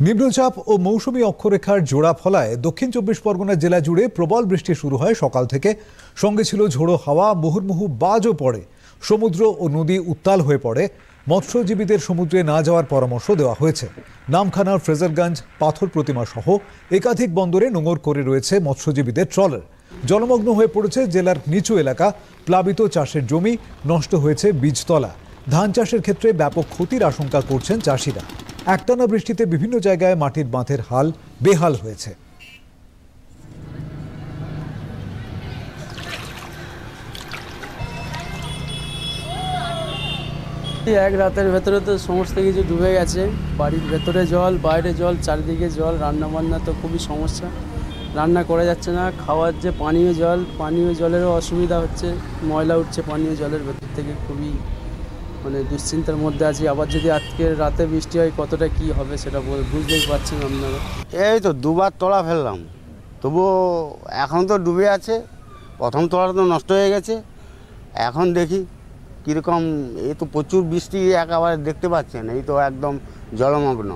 নিম্নচাপ ও মৌসুমি অক্ষরেখার জোড়া ফলায় দক্ষিণ চব্বিশ পরগনা জেলা জুড়ে প্রবল বৃষ্টি শুরু হয় সকাল থেকে। সঙ্গে ছিল ঝোড়ো হাওয়া, মুহুর্মুহু বাজও পড়ে। সমুদ্র ও নদী উত্তাল হয়ে পড়ে। মৎস্যজীবীদের সমুদ্রে না যাওয়ার পরামর্শ দেওয়া হয়েছে। নামখানার ফ্রেজারগঞ্জ, পাথর প্রতিমা সহ একাধিক বন্দরে নোঙর করে রয়েছে মৎস্যজীবীদের ট্রলার। জলমগ্ন হয়ে পড়েছে জেলার নিচু এলাকা। প্লাবিত চাষের জমি নষ্ট হয়েছে বীজতলা। ধান চাষের ক্ষেত্রে ব্যাপক ক্ষতির আশঙ্কা করছেন চাষিরা। একটানা বৃষ্টিতে বিভিন্ন জায়গায় মাটির বাঁধের হাল বেহাল হয়েছে। এক রাতের ভেতরে তো সমস্ত কিছু ডুবে গেছে। বাড়ির ভেতরে জল, বাইরে জল, চারিদিকে জল রান্না বান্না তো খুবই সমস্যা। রান্না করা যাচ্ছে না, খাওয়ার যে পানীয় জল, পানীয় জলেরও অসুবিধা হচ্ছে। ময়লা উঠছে পানীয় জলের ভেতর থেকে, খুবই মানে দুশ্চিন্তার মধ্যে আছি। আবার যদি আজকে রাতে বৃষ্টি হয়, কতটা কি হবে সেটা বুঝতেই পারছেন আপনারা। এই তো দুবার তোলা ফেললাম। তবুও এখন তো ডুবে আছে। প্রথম তোলা তো নষ্ট হয়ে গেছে। এখন দেখি কীরকম এই তো প্রচুর বৃষ্টি একেবারে দেখতে পাচ্ছেন। এই তো একদম জলমগ্ন।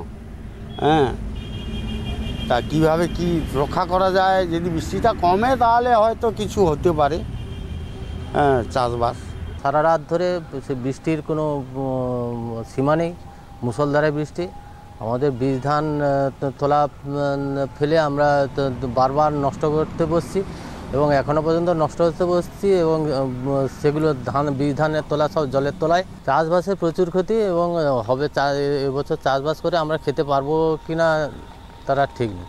হ্যাঁ তা কীভাবে কি রক্ষা করা যায়? যদি বৃষ্টিটা কমে তাহলে হয়তো কিছু হতে পারে। হ্যাঁ চাষবাস। সারা রাত ধরে সে বৃষ্টির কোনো সীমা নেই, মুষলধারে বৃষ্টি। আমাদের বীজ ধান তোলা ফেলে আমরা বারবার নষ্ট করতে বসছি এবং এখনও পর্যন্ত নষ্ট হতে বসছি এবং সেগুলো ধান, বীজ ধানের তোলা সব জলের তলায়। চাষবাসের প্রচুর ক্ষতি এবং হবে চা, এবছর চাষবাস করে আমরা খেতে পারব কি না তারা ঠিক নেই।